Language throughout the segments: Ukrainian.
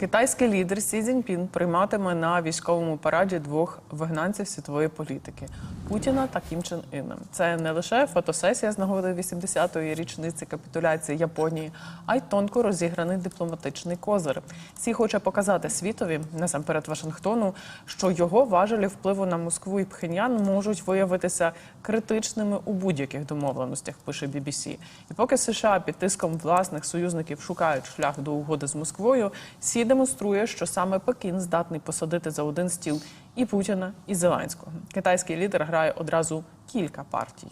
Китайський лідер Сі Цзіньпін прийматиме на військовому параді двох вигнанців світової політики Путіна та Кім Чен Іна. Це не лише фотосесія з нагоди 80-ї річниці капітуляції Японії, а й тонко розіграний дипломатичний козир. Сі хоче показати світові, насамперед Вашингтону, що його важелі впливу на Москву і Пхеньян можуть виявитися критичними у будь-яких домовленостях. Пише BBC. І поки США під тиском власних союзників шукають шлях до угоди з Москвою, Сі демонструє, що саме Пекін здатний посадити за один стіл і Путіна, і Зеленського. Китайський лідер грає одразу кілька партій.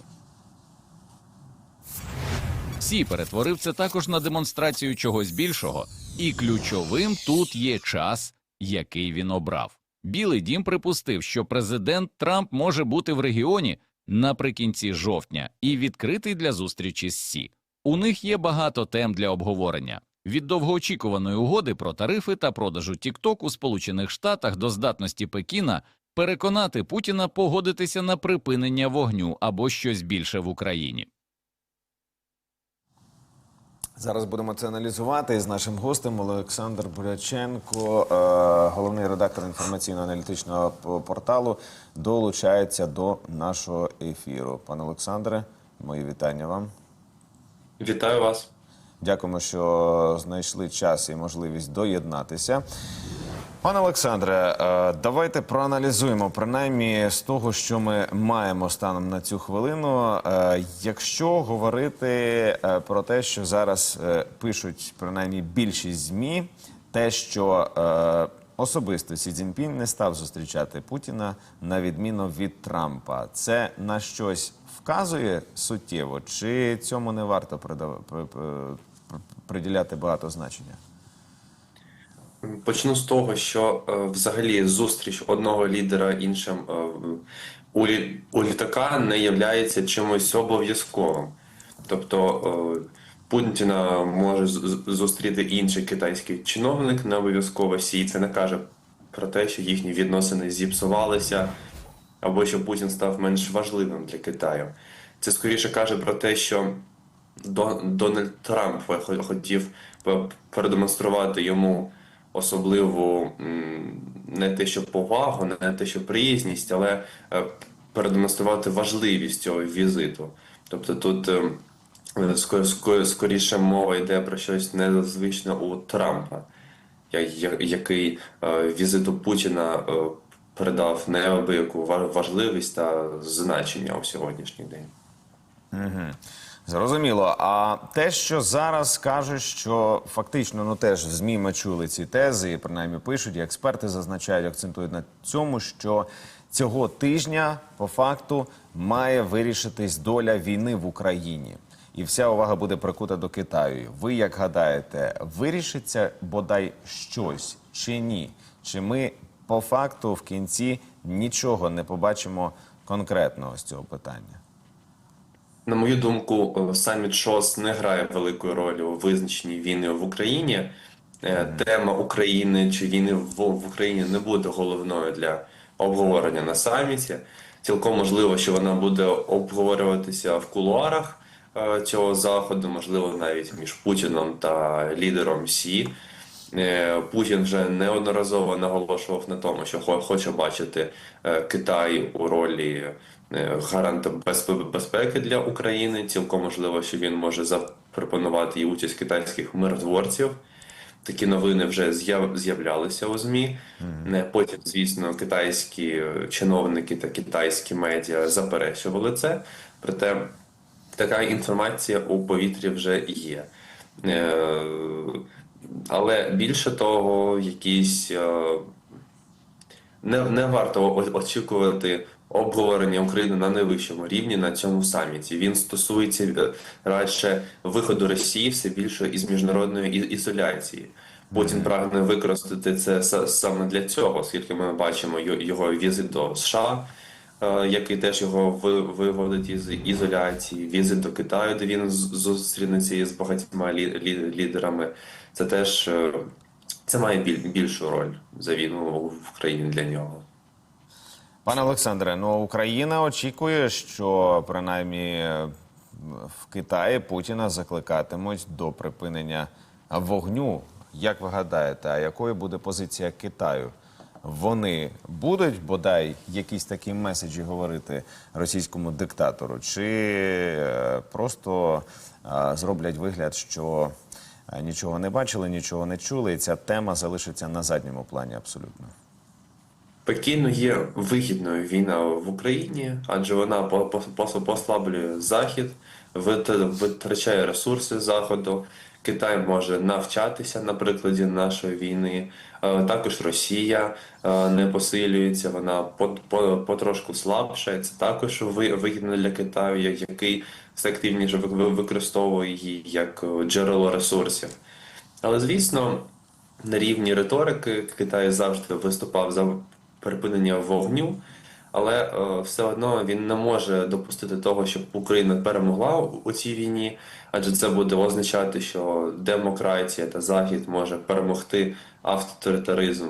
Сі перетворив це також на демонстрацію чогось більшого, і ключовим тут є час, який він обрав. Білий дім припустив, що президент Трамп може бути в регіоні наприкінці жовтня і відкритий для зустрічі з Сі. У них є багато тем для обговорення. Від довгоочікуваної угоди про тарифи та продажу TikTok у Сполучених Штатах до здатності Пекіна переконати Путіна погодитися на припинення вогню або щось більше в Україні. Зараз будемо це аналізувати з нашим гостем Олександр Буряченко, е, головний редактор інформаційно-аналітичного порталу, долучається до нашого ефіру. Пане Олександре, мої вітання вам. Вітаю вас. Дякуємо, що знайшли час і можливість доєднатися. Пане Олександре, е, давайте проаналізуємо принаймні з того, що ми маємо станом на цю хвилину. Е, Якщо говорити е, про те, що зараз пишуть принаймні більшість змі, те, що особисто Сі Цзіньпін не став зустрічати Путіна на відміну від Трампа, це на щось вказує суттєво, чи цьому не варто придав- при- при- приділяти багато значення? Почну з того, що е, взагалі зустріч одного лідера іншим е, у, лі- у літака не є чимось обов'язковим. Тобто е, Путіна може зустріти інший китайський чиновник, не обов'язково сій. Це не каже про те, що їхні відносини зіпсувалися, або що Путін став менш важливим для Китаю. Це скоріше каже про те, що Дональд Трамп хотів продемонструвати йому особливу не те, що повагу, не те, що приязність, але е, продемонструвати важливість цього візиту. Тобто тут е, ско- скоріше мова йде про щось незвичне у Трампа, який е, візиту Путіна е, передав неабияку ва- важливість та значення у сьогоднішній день. Зрозуміло. А те, що зараз кажуть, що фактично ну теж в ЗМІ ми чули ці тези, і принаймні пишуть, і експерти зазначають, акцентують на цьому, що цього тижня по факту має вирішитись доля війни в Україні. І вся увага буде прикута до Китаю. Ви як гадаєте, вирішиться бодай щось чи ні? Чи ми по факту в кінці нічого не побачимо конкретного з цього питання? На мою думку, е, саміт ШОС не грає великої ролі у визначенні війни в Україні. Е, Тема України чи війни в, в Україні не буде головною для обговорення на саміті. Цілком можливо, що вона буде обговорюватися в кулуарах е, цього заходу, можливо, навіть між Путіном та лідером Сі. Е, Путін вже неодноразово наголошував на тому, що хоче бачити е, Китай у ролі е, гаранта безпеки для України. Цілком можливо, що він може запропонувати і участь китайських миротворців. Такі новини вже з'являлися у ЗМІ. Потім, звісно, китайські чиновники та китайські медіа заперечували це. Проте така інформація у повітрі вже є. Але більше того, якісь е, не, не варто очікувати обговорення України на найвищому рівні на цьому саміті. Він стосується е, радше виходу Росії все більше із міжнародної ізоляції. Путін прагне використати це саме для цього, оскільки ми бачимо його візит до США, який теж його ви- виводить із ізоляції, візит до Китаю, де він з- зустрінеться із багатьма лі- лі- лідерами. Це теж е, це має біль- більшу роль за війну в Україні для нього. Пане Олександре, ну Україна очікує, що принаймні е, в Китаї Путіна закликатимуть до припинення вогню Як ви гадаєте, а якою буде позиція Китаю? Вони будуть бодай якісь такі меседжі говорити російському диктатору, чи е, просто е, зроблять вигляд, що е, нічого не бачили, нічого не чули, і ця тема залишиться на задньому плані абсолютно. Пекіну є вигідною війна в Україні, адже вона по- по- по- послаблює Захід, витрачає ресурси Заходу. Китай може навчатися на прикладі нашої війни. Е, Також Росія е, не посилюється, вона по- по- потрошку слабша. і Це також ви- вигідно для Китаю, який все активніше ви- ви- використовує її як е, джерело ресурсів. Але звісно, на рівні риторики Китай завжди виступав за припинення вогню, але е, все одно він не може допустити того, щоб Україна перемогла у- цій війні, адже це буде означати, що демократія та Захід може перемогти авторитаризм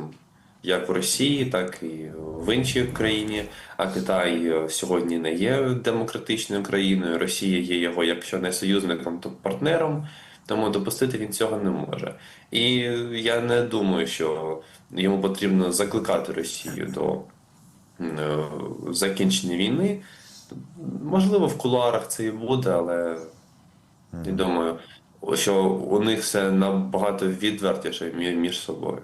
як в Росії, так і в іншій країні. А Китай е, сьогодні не є демократичною країною. Росія є його, якщо не союзником, то партнером. Тому допустити він цього не може. І я не думаю, що йому потрібно закликати Росію до закінчення війни. Можливо, в кулуарах це і буде, але я думаю, що у них все набагато відвертіше між собою.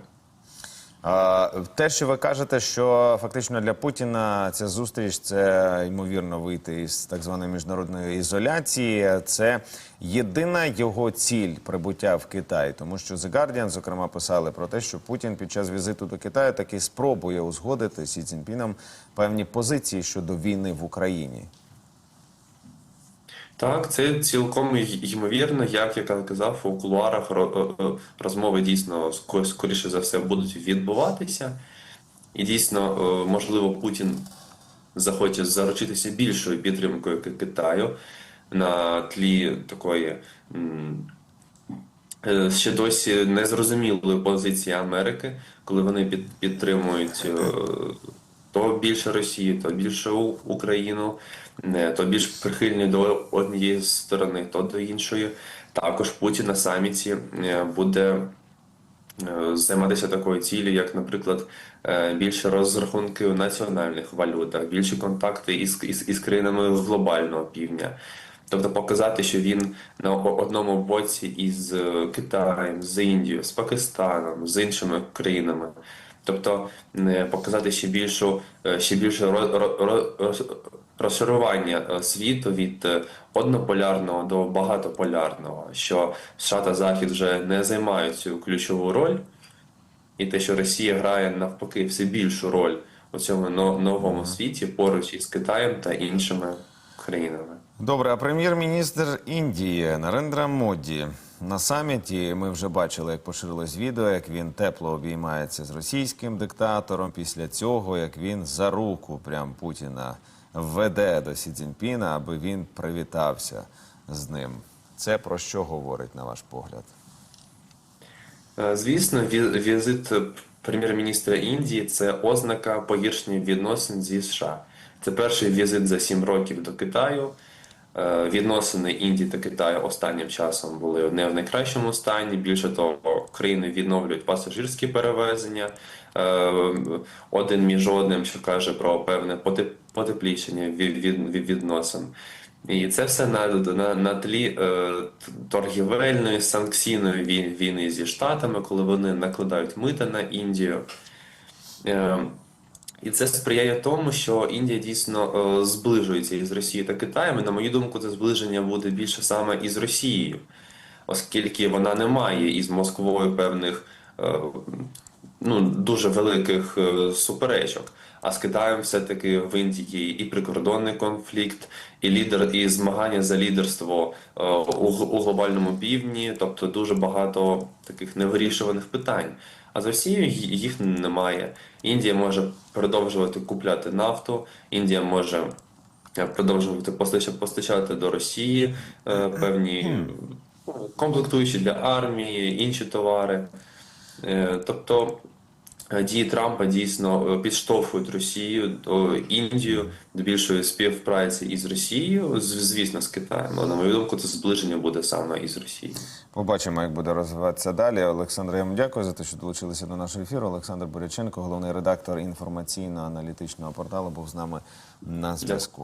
Те, що ви кажете, що фактично для Путіна ця зустріч це ймовірно вийти із так званої міжнародної ізоляції. Це єдина його ціль прибуття в Китай, тому що The Guardian, зокрема, писали про те, що Путін під час візиту до Китаю таки спробує узгодити Сі Цзіньпіном певні позиції щодо війни в Україні. Так, це цілком ймовірно, як я казав, у кулуарах е, е, розмови дійсно скоріше за все будуть відбуватися. І дійсно, е, можливо, Путін захоче заручитися більшою підтримкою Китаю на тлі такої ще досі незрозумілої позиції Америки, коли вони під, підтримують то більше Росію, то більше Україну, то більш прихильні до однієї сторони, то до іншої. Також Путін на саміті е, буде е, займатися такою ціллю, як, наприклад, е, більше розрахунки у національних валютах, більші контакти із, із, із країнами глобального півдня. Тобто показати, що він на одному боці із е, Китаєм, з Індією, з Пакистаном, з іншими країнами. Тобто е, показати ще більшу, е, ще більше ро- ро- ро- роз- розшарування е, світу від однополярного до багатополярного, що США та Захід вже не займають цю ключову роль, і те, що Росія грає навпаки все більшу роль у цьому новому світі поруч із Китаєм та іншими країнами. Добре, а прем'єр-міністр Індії Нарендра Моді на саміті ми вже бачили, як поширилось відео, як він тепло обіймається з російським диктатором. Після цього як він за руку прям Путіна веде до Сі Цзіньпіна, аби він привітався з ним. Це про що говорить на ваш погляд? Е, Звісно, ві- візит прем'єр-міністра Індії це ознака погіршення відносин зі США. Це перший візит за сім років до Китаю. Е, Відносини Індії та Китаю останнім часом були не в найкращому стані. Більше того, країни відновлюють пасажирські перевезення е, один між одним, що каже про певне потеп- потеплішення від, від, від відносин. І це все на, на, на тлі е, торгівельної санкційної вій- війни зі Штатами, коли вони накладають мита на Індію. Е, і це сприяє тому, що Індія дійсно е, зближується із Росією та Китаєм. І, на мою думку, це зближення буде більше саме із Росією, оскільки вона не має із Москвою певних е, ну, дуже великих е, суперечок. А з Китаєм все-таки в Індії і прикордонний конфлікт, і лідер, і змагання за лідерство е, у, у глобальному півдні, тобто дуже багато таких невирішуваних питань. А з Росією їх немає. Індія може продовжувати купляти нафту, Індія може е, продовжувати постача- постачати до Росії е, певні комплектуючі для армії, інші товари. Тобто дії Трампа дійсно е, підштовхують Росію до Індію до більшої співпраці із Росією, звісно, з Китаєм. Але на мою думку, це зближення буде саме із Росією. Побачимо, як буде розвиватися далі. Олександр, я вам дякую за те, що долучилися до нашого ефіру. Олександр Боряченко, головний редактор інформаційно-аналітичного порталу, був з нами на зв'язку.